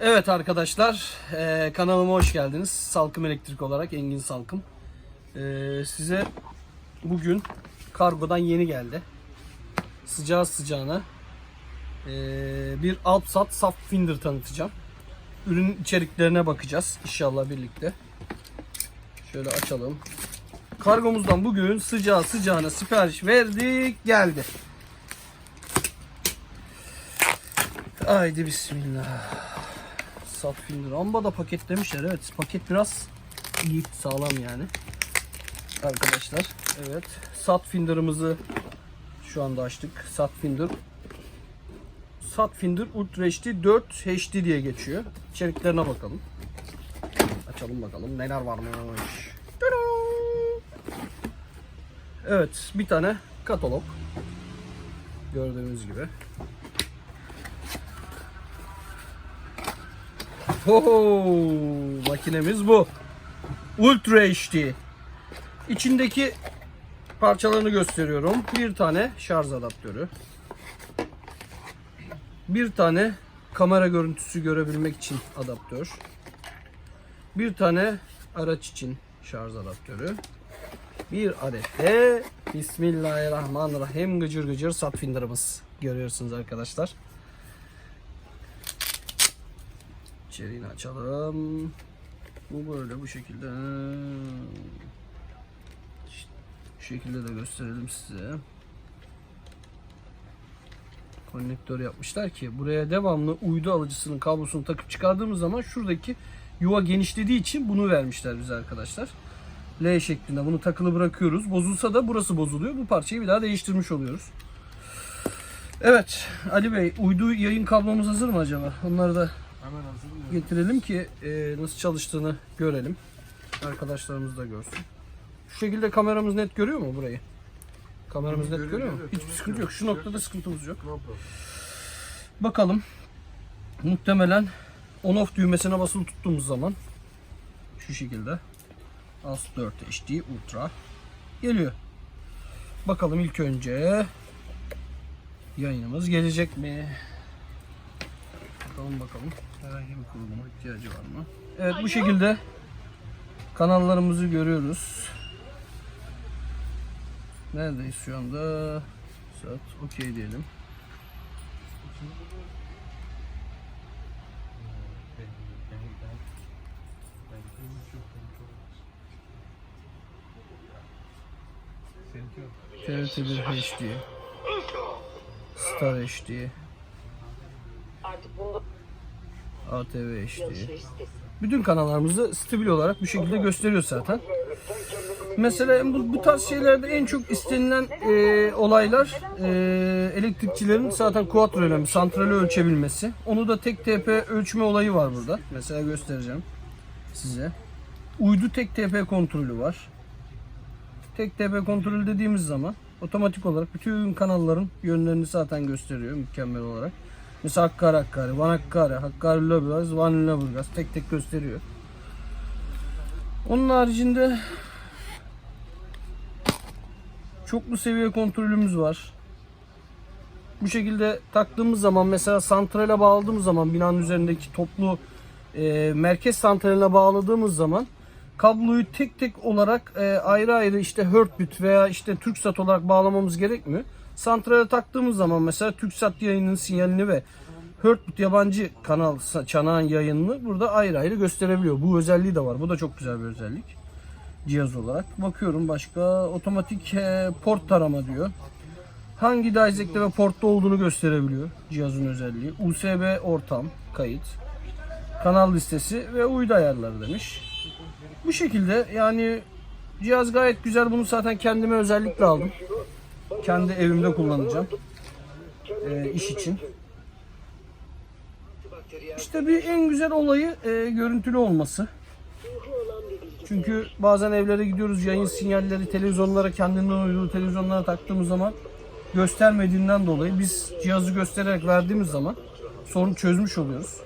Evet arkadaşlar eee, kanalıma hoş geldiniz. Salkım Elektrik olarak Engin Salkım. Eee, size bugün kargodan yeni geldi. Sıcağı sıcağına eee, bir Alpsat Saf Finder tanıtacağım. Ürün içeriklerine bakacağız inşallah birlikte. Şöyle açalım. Kargomuzdan bugün sıcağı sıcağına sipariş verdik geldi. Haydi bismillah. Saffinder. Amba da paketlemişler. Evet paket biraz iyi sağlam yani. Arkadaşlar. Evet. Satfinder'ımızı şu anda açtık. Satfinder. Satfinder Ultra HD 4 HD diye geçiyor. İçeriklerine bakalım. Açalım bakalım neler varmış. Evet bir tane katalog. Gördüğünüz gibi. Oho, makinemiz bu. Ultra HD. İçindeki parçalarını gösteriyorum. Bir tane şarj adaptörü. Bir tane kamera görüntüsü görebilmek için adaptör. Bir tane araç için şarj adaptörü. Bir adet de Bismillahirrahmanirrahim gıcır gıcır satfinderımız görüyorsunuz arkadaşlar. İçeriğini açalım. Bu böyle bu şekilde. Bu şekilde de gösterelim size. Konnektör yapmışlar ki buraya devamlı uydu alıcısının kablosunu takıp çıkardığımız zaman şuradaki yuva genişlediği için bunu vermişler bize arkadaşlar. L şeklinde bunu takılı bırakıyoruz. Bozulsa da burası bozuluyor. Bu parçayı bir daha değiştirmiş oluyoruz. Evet Ali Bey uydu yayın kablomuz hazır mı acaba? Onları da? Getirelim ki e, nasıl çalıştığını görelim. Arkadaşlarımız da görsün. Şu şekilde kameramız net görüyor mu burayı? Kameramız net Görüyor, görüyor mu? Hiçbir sıkıntı yok. Şu noktada sıkıntımız yok. Bakalım. Muhtemelen on off düğmesine basılı tuttuğumuz zaman şu şekilde AS 4 HD Ultra geliyor. Bakalım ilk önce yayınımız gelecek mi? Bakalım bakalım. Herhangi bir kuruluma ihtiyacı var mı? Evet bu şekilde kanallarımızı görüyoruz. Neredeyiz şu anda? Saat okey diyelim. TRT1 HD Star HD Artık bunda ATV HD. Bütün kanallarımızı stabil olarak bu şekilde gösteriyor zaten. Mesela bu, bu tarz şeylerde en çok istenilen e, olaylar e, elektrikçilerin zaten quattro önemli, santrali ölçebilmesi. Onu da tek TP ölçme olayı var burada. Mesela göstereceğim size. Uydu tek TP kontrolü var. Tek TP kontrolü dediğimiz zaman otomatik olarak bütün kanalların yönlerini zaten gösteriyor mükemmel olarak. Mesela Hakkari Hakkari, Van Hakkari, Hakkari Lüleburgaz, Van Lüleburgaz tek tek gösteriyor. Onun haricinde çoklu seviye kontrolümüz var. Bu şekilde taktığımız zaman mesela santrale bağladığımız zaman binanın üzerindeki toplu e, merkez santraline bağladığımız zaman kabloyu tek tek olarak e, ayrı ayrı işte Hertbit veya işte Turksat olarak bağlamamız gerekmiyor. Santrale taktığımız zaman mesela Turksat yayının sinyalini ve Hertbit yabancı kanal çanağın yayınını burada ayrı ayrı gösterebiliyor. Bu özelliği de var. Bu da çok güzel bir özellik cihaz olarak. Bakıyorum başka otomatik port tarama diyor. Hangi dizekte ve portta olduğunu gösterebiliyor cihazın özelliği. USB ortam, kayıt, kanal listesi ve uydu ayarları demiş. Bu şekilde yani cihaz gayet güzel. Bunu zaten kendime özellikle aldım. Kendi evimde kullanacağım. e, iş için. İşte bir en güzel olayı e, görüntülü olması. Çünkü bazen evlere gidiyoruz yayın sinyalleri televizyonlara kendinden uyduğu televizyonlara taktığımız zaman göstermediğinden dolayı biz cihazı göstererek verdiğimiz zaman sorun çözmüş oluyoruz.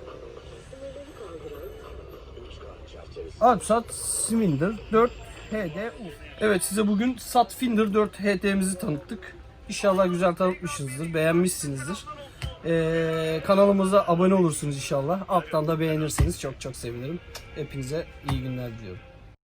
Alpsat Sminder 4 HDU. Evet size bugün Satfinder 4 HD'mizi tanıttık. İnşallah güzel tanıtmışızdır, beğenmişsinizdir. Ee, kanalımıza abone olursunuz inşallah. Alttan da beğenirseniz çok çok sevinirim. Hepinize iyi günler diliyorum.